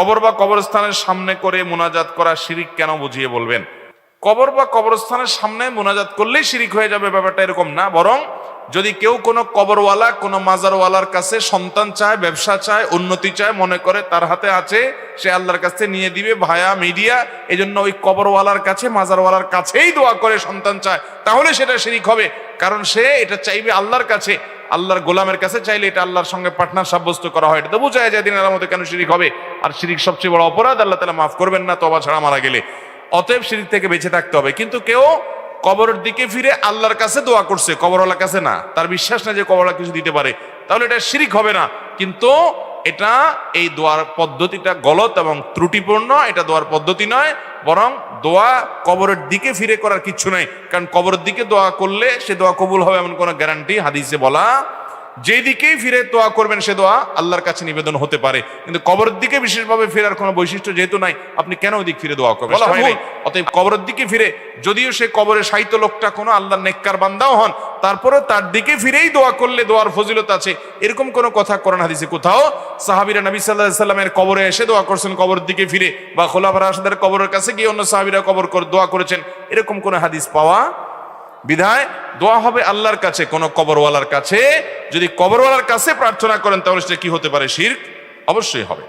কবর বা কবরস্থানের সামনে করে মোনাজাত করা শিরিক কেন বুঝিয়ে বলবেন? কবর বা কবরস্থানের সামনে মোনাজাত করলেই শিরিক হয়ে যাবে, ব্যাপারটা এরকম না। বরং যদি কেউ কোনো কবরওয়ালা, কোনো মাজারওয়ালার কাছে সন্তান চায়, ব্যবসা চায়, উন্নতি চায়, মনে করে তার হাতে আছে, সে আল্লাহর কাছে নিয়ে দিবে ভায়া মিডিয়া এই জন্য ওই কবরওয়ালার কাছে, মাজারওয়ালার কাছেই দোয়া করে সন্তান চায়, তাহলে সেটা শিরিক হবে। কারণ সে এটা চাইবে আল্লাহর কাছে। আল্লাহর গোলামের কাছে চাইলে এটা আল্লাহর সঙ্গে পার্টনার সাব্যস্ত করা হয়। এটা তো যায় দিনের মধ্যে কেন শিরিক হবে। আর শিরিক সবচেয়ে বড় অপরাধ, আল্লাহ তালা মাফ করবেন না তবা ছাড়া মারা গেলে। অতএব শিরিক থেকে বেঁচে থাকতে হবে। কিন্তু কেউ কবরের দিকে ফিরে আল্লাহর কাছে দোয়া করছে কবরওয়ালার কাছে না। তার বিশ্বাস না যে কবরওয়ালা কিছু দিতে পারে। তাহলে এটা শিরিক হবে না। কিন্তু এটা এই দোয়ার পদ্ধতিটা গলত এবং ত্রুটিপূর্ণ এটা দোয়ার পদ্ধতি নয় বরং দোয়া কবরের দিকে ফিরে করার কিচ্ছু নাই। কারণ কবরের দিকে দোয়া করলে সে দোয়া কবুল হবে এমন কোনো গ্যারান্টি হাদিসে বলা। যেদিকেই ফিরে দোয়া করবেন সে দোয়া আল্লাহর কাছে নিবেদন হতে পারে। কিন্তু কবরের দিকে বিশেষভাবে ফেরার কোনো বৈশিষ্ট্য যেহেতু নাই আপনি কেন ওই দিক ফিরে দোয়া করবেন? বলা হয় অতএব কবরের দিকে ফিরে যদিও সে কবরে সাহিত্য লোকটা কোনো আল্লাহর নেককার বান্দাও হন তারপরে তার দিকে ফিরেই দোয়া করলে দোয়ার ফজিলত আছে। এরকম কোনো কথা কোরআন হাদিসে কোথাও সাহাবিরা নবী সাল্লাহ সাল্লামের কবরে এসে দোয়া করছেন, কবরের দিকে ফিরে বা খোলাফার আসাদের কবরের কাছে গিয়ে অন্য সাহাবিরা কবর করে দোয়া করেছেন। এরকম কোনো হাদিস পাওয়া বিধায় দোয়া হবে আল্লাহর কাছে, কোন কবরওয়ালার কাছে। যদি কবরওয়ালার কাছে প্রার্থনা করেন তাহলে সেটা কি হতে পারে? শির্ক? অবশ্যই হবে।